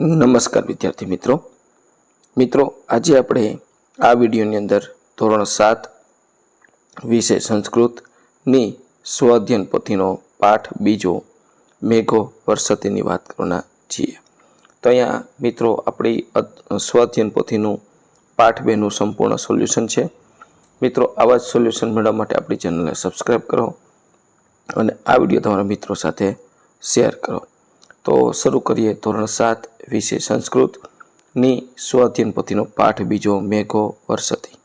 નમસ્કાર વિદ્યાર્થી મિત્રો. મિત્રો, આજે આપણે આ વિડીયોની અંદર ધોરણ સાત વિષય સંસ્કૃતની સ્વઅધ્યયન પોથીનો પાઠ, બીજો મેઘો વર્ષતીની વાત કરવાના છીએ. તો અહીંયા મિત્રો, આપણી સ્વાધ્યન પોથીનું પાઠ બેનું સંપૂર્ણ સોલ્યુશન છે. મિત્રો, આવા જ સોલ્યુશન મેળવવા માટે આપણી ચેનલને સબસ્ક્રાઈબ કરો અને આ વીડિયો તમારા મિત્રો સાથે શેર કરો. તો શરૂ કરીએ ધોરણ સાત વિષય સંસ્કૃતની સ્વઅધ્યયન પોથીનો પાઠ બીજો મેઘો વર્ષતી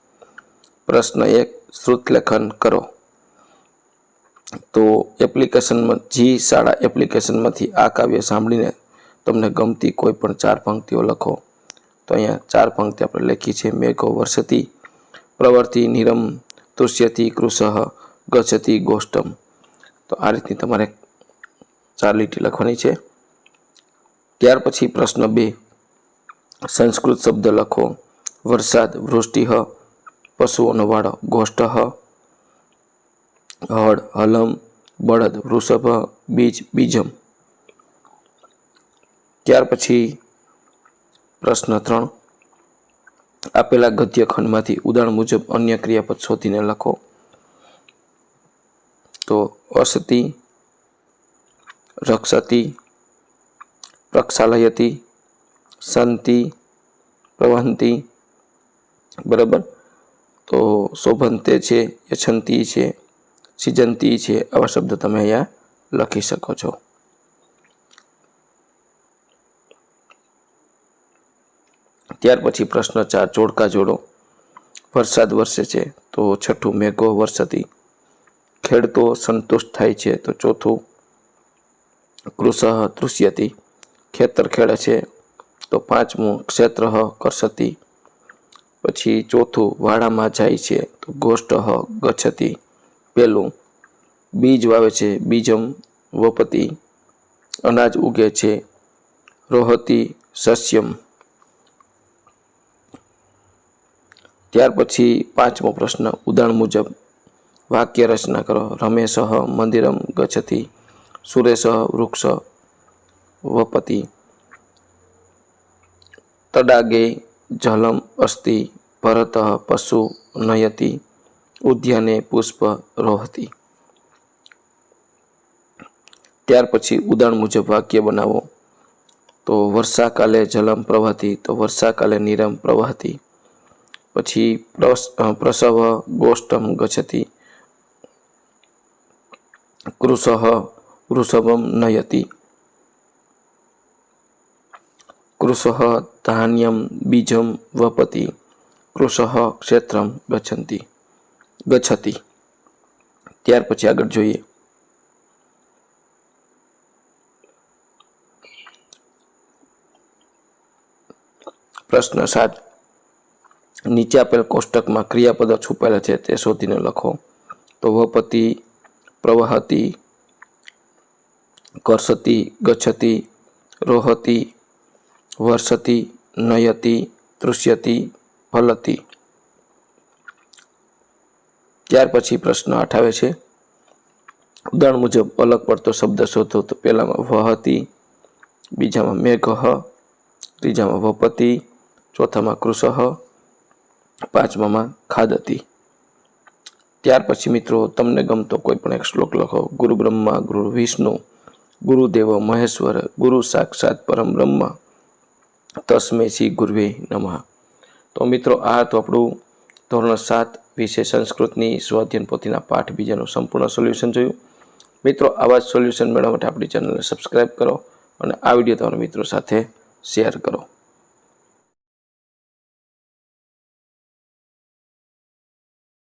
પ્રશ્ન એક, શ્રુતલેખન કરો. તો એપ્લિકેશનમાં, જી શાળા એપ્લિકેશનમાંથી આ કાવ્ય સાંભળીને તમને ગમતી કોઈ પણ ચાર પંક્તિઓ લખો. તો અહીંયા ચાર પંક્તિ આપણે લખી છે, મેઘો વર્ષતી પ્રવર્તિ નિરમ તુષ્યતિ કૃષ ગચતી ગોષ્ટમ. તો આ રીતની તમારે ચાર લીટી લખવાની છે. ત્યાર પછી પ્રશ્ન બે. સંસ્કૃત શબ્દ લખો. વરસાદ વૃષ્ટિ પશુઓનો વાળો ગોષ્ઠ હળ, હલમ, બળદ, વૃષભ, બીજ, બીજમ. ત્યાર પછી પ્રશ્ન ત્રણ. આપેલા ગદ્ય ખંડમાંથી ઉદાહરણ મુજબ અન્ય ક્રિયાપદ શોધીને લખો. તો અસતિ રક્ષતી પ્રક્ષાલયતી, સંતિ, પ્રવહંતી, બરાબર? તો શોભંતે છે, યછંતી છે, સિજંતી છે, આવા શબ્દ તમે અહીંયા લખી શકો છો. ત્યાર પછી પ્રશ્ન ચાર, જોડકા જોડો. વરસાદ વરસે છે, તો છઠ્ઠું મેઘો વરસતી. ખેડતો સંતુષ્ટ થાય છે, તો ચોથું કૃષ તૃષ્યતિ. ખેતર ખેડે છે, તો પાંચમું ક્ષેત્ર કરસતી પછી ચોથું વાડામાં જાય છે, તો ગોષ્ઠ ગચ્છતી. પેલું બીજ વાવે છે, બીજમ વપતિ. અનાજ ઉગે છે, રોહતી સસ્યમ. ત્યાર પછી પાંચમો પ્રશ્ન ઉદાહરણ મુજબ વાક્ય રચના કરો. રમેશ મંદિરમ ગચ્છતી, સુરેશ વૃક્ષ વપતિ તડાગે જલમ અસ્તિ ભરત પશુ નયતિ ઉદ્યાને પુષ્પ રોહતી ત્યાર પછી ઉદાહરણ મુજબ વાક્ય બનાવો તો વર્ષાકાલે જલમ પ્રવહતી તો વર્ષાકાલે નીરમ પ્રવહતી પછી પ્રસ- અ, પ્રસવ ગોષ્ઠમ ગચ્છતી કૃષ વૃષભમ નયતિ કૃષ ધાન્યમ બીજમ વપતિ કૃષ ક્ષેત્રમ ગચ્છન્તિ ગચ્છતી ત્યાર પછી આગળ જોઈએ પ્રશ્ન સાત નીચે આપેલ કોષ્ટકમાં ક્રિયાપદો છુપાયેલા છે, તે શોધીને લખો। તો વપતિ, પ્રવહતી, કરસતી, ગચ્છતી, રોહતી વર્ષતી નયતી તૃષ્યતી ફલતી ત્યાર પછી પ્રશ્ન અઠાવે છે। ઉદાહરણ મુજબ, અલગ પડતો શબ્દ શોધો તો પહેલામાં વહતી, બીજામાં મેઘ, ત્રીજામાં વપતિ, ચોથામાં કૃષહ પાંચમામાં ખાદતી। ત્યાર પછી મિત્રો, તમને ગમતો કોઈ પણ એક શ્લોક લખો. ગુરુ બ્રહ્મા, ગુરુ વિષ્ણુ, ગુરુદેવ મહેશ્વર, ગુરુ સાક્ષાત પરમ બ્રહ્મ તસ્મે શ્રી ગુરવે નમઃ. તો મિત્રો, આ હતું આપણું ધોરણ સાત વિશે સંસ્કૃતની સ્વાધ્યન પોથીના પાઠ. બીજાનું સંપૂર્ણ સોલ્યુશન જોયું. મિત્રો, આવા જ સોલ્યુશન મેળવવા માટે આપણી ચેનલને સબસ્ક્રાઈબ કરો અને આ વીડિયો તમારા મિત્રો સાથે શેર કરો.